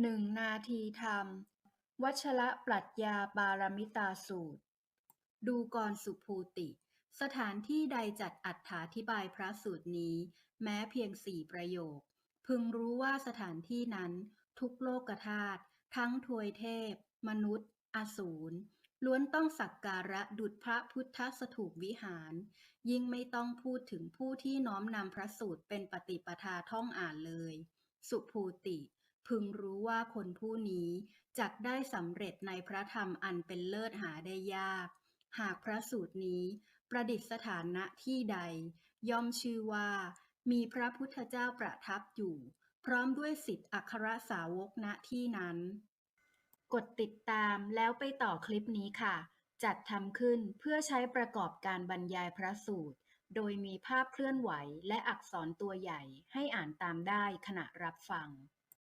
หนึ่งนาทีธรรม วัชระปรัชญาปารมิตาสูตร ดูกรสุภูติ สถานที่ใดจัดอัฏฐาธิบายพระสูตรนี้ แม้เพียงสี่ประโยค พึงรู้ว่าสถานที่นั้นทุกโลกธาตุทั้งทวยเทพ มนุษย์ อสูร ล้วนต้องสักการะดุจพระพุทธสถูปวิหาร ยิ่งไม่ต้องพูดถึงผู้ที่น้อมนำพระสูตรเป็นปฏิปทาท่องอ่านเลย สุภูติ พึงรู้ว่าคนผู้นี้จักได้สำเร็จในพระธรรมอันเป็นเลิศหาได้ยาก หากพระสูตรนี้ประดิษฐานณที่ใด ย่อมชื่อว่า มีพระพุทธเจ้าประทับอยู่ พร้อมด้วยสิทธิอัครสาวกณที่นั้น กดติดตามแล้วไปต่อคลิปนี้ค่ะ จัดทำขึ้นเพื่อใช้ประกอบการบรรยายพระสูตร โดยมีภาพเคลื่อนไหวและอักษรตัวใหญ่ให้อ่านตามได้ขณะรับฟัง